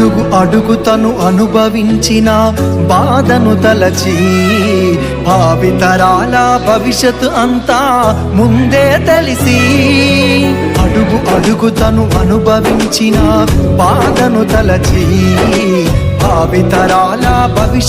అడుగు అడుగు తను అనుభవించిన బాధను తలచి భావితరాల భవిష్యత్తు అంతా ముందే తెలిసి. అడుగు అడుగు తను అనుభవించిన బాధను తలచి భావితరాల భవిష్యత్